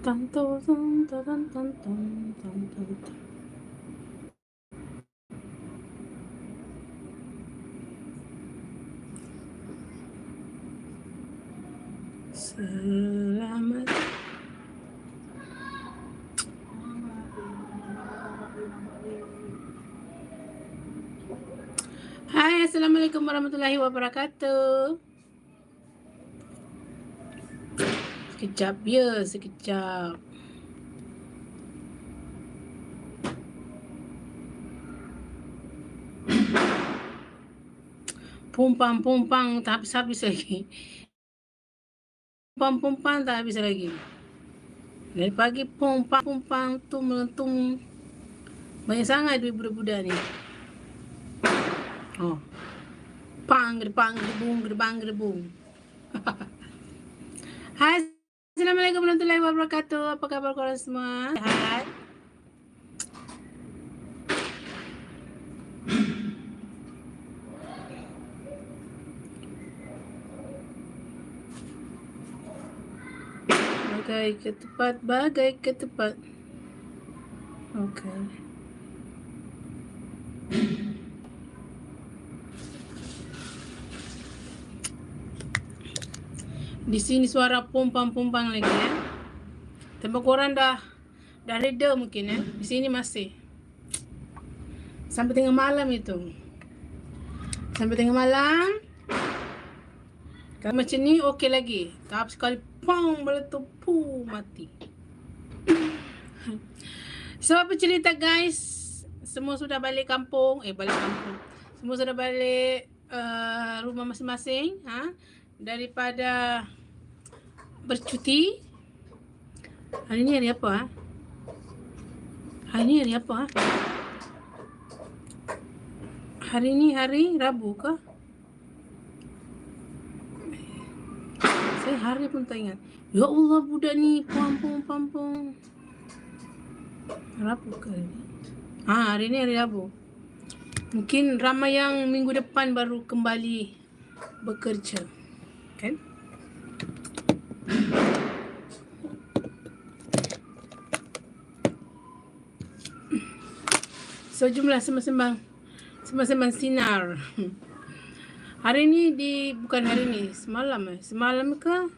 Tanto, tanto, tanto, tanto, tanto. Selamat Hai Assalamualaikum warahmatullahi wabarakatuh Sekejap ya sekejap Pumpang-pumpang tak habis-habis lagi pumpang-pumpang tak habis lagi. Dari pagi pumpang-pumpang tu melentung. Banyak sangat duit budak-budak ni. Oh. Pang, gedebang, gedebung, gedebang, gedebung. Hai, Assalamualaikum warahmatullahi wabarakatuh. Apa khabar korang semua? Hai. bagai ke tepat bagai ke tepat okey di sini suara pompang-pompang lagi ya tempat korang dah dah reda mungkin ya di sini masih sampai tengah malam itu sampai tengah malam kalau macam ni okey lagi tapi sekali pang meletup pu mati. so apa cerita guys? Semua sudah balik kampung, eh balik kampung. Semua sudah balik uh, rumah masing-masing, ha? Daripada bercuti. Hari ni hari apa? Ha? Hari ni hari apa? Ha? Hari ni hari Rabu kah? Saya hari pun tak ingat. Ya Allah budak ni pampung pampung. Rabu ke hari ni? Ha, hari ni hari Rabu. Mungkin ramai yang minggu depan baru kembali bekerja. Kan? So jumlah sembang-sembang sembang-sembang sinar. Hari ni di bukan hari ni, semalam eh. Semalam ke?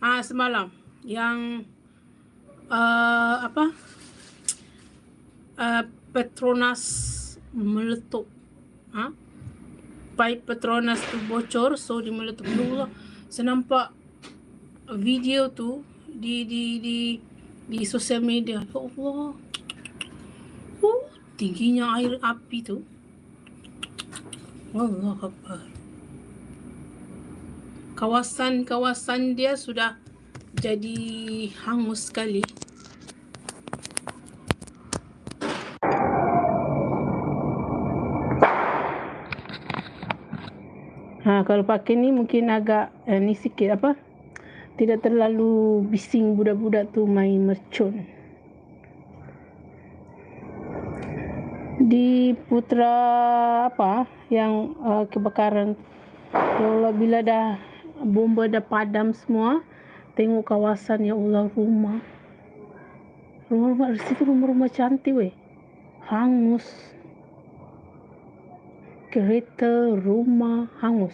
Ah semalam yang uh, apa? Uh, Petronas meletup. Ha? Pipe Petronas tu bocor so dia meletup dulu. Saya nampak video tu di di di di sosial media. Ya Allah. Oh, tingginya air api tu. Allah Akbar kawasan-kawasan dia sudah jadi hangus sekali. Ha, kalau pakai ni mungkin agak eh, ni sikit apa? Tidak terlalu bising budak-budak tu main mercun. Di Putra apa yang uh, kebakaran kalau bila dah bomba dah padam semua tengok kawasan ya Allah rumah rumah-rumah situ rumah-rumah cantik weh hangus kereta rumah hangus.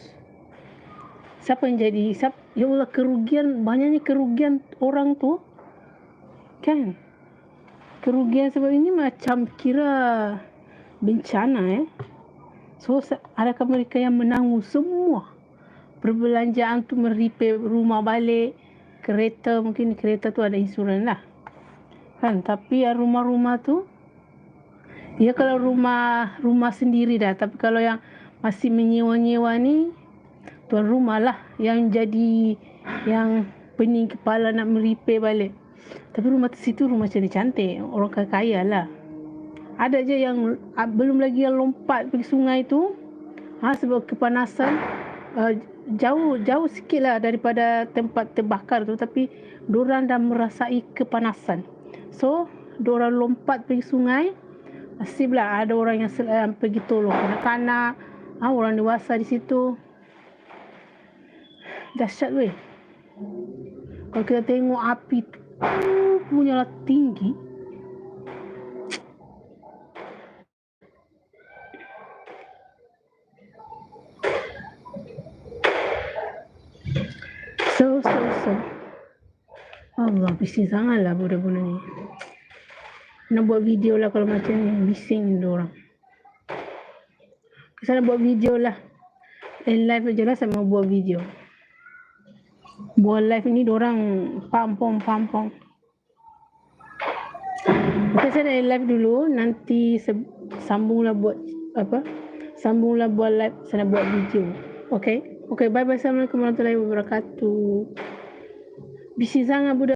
Siapa yang jadi siapa ya Allah kerugian banyaknya kerugian orang tu kan? Kerugian sebab ini macam kira bencana eh? So adakah mereka yang menanggung semua? Perbelanjaan tu meripir rumah balik kereta mungkin kereta tu ada insurans lah. Kan? Tapi ya rumah-rumah tu ya kalau rumah rumah sendiri dah. Tapi kalau yang masih menyewa-nyewa ni tuan rumah lah yang jadi yang pening kepala nak meripir balik. Tapi rumah tu situ rumah macam cantik. Orang kaya lah. Ada je yang ah, belum lagi yang lompat pergi sungai tu ha, sebab kepanasan uh, jauh jauh sikit lah daripada tempat terbakar tu. Tapi diorang dah merasai kepanasan. So diorang lompat pergi sungai nasib lah ada orang yang uh, pergi tolong kanak-kanak ha, orang dewasa di situ dahsyat weh kalau kita tengok api punya lah tinggi. So, so, so. Allah, bising sangat lah budak-budak ni. Nak buat video lah kalau macam ni. Bising dia orang. Nak buat video lah. Eh, live je lah saya mau buat video. Buat live ni orang pampong-pampong. Okay, saya nak live dulu. Nanti se- sambunglah buat apa? Sambunglah buat live. Saya nak buat video. Okay? Okay, bye-bye. Assalamualaikum warahmatullahi wabarakatuh. Bising sangat budak.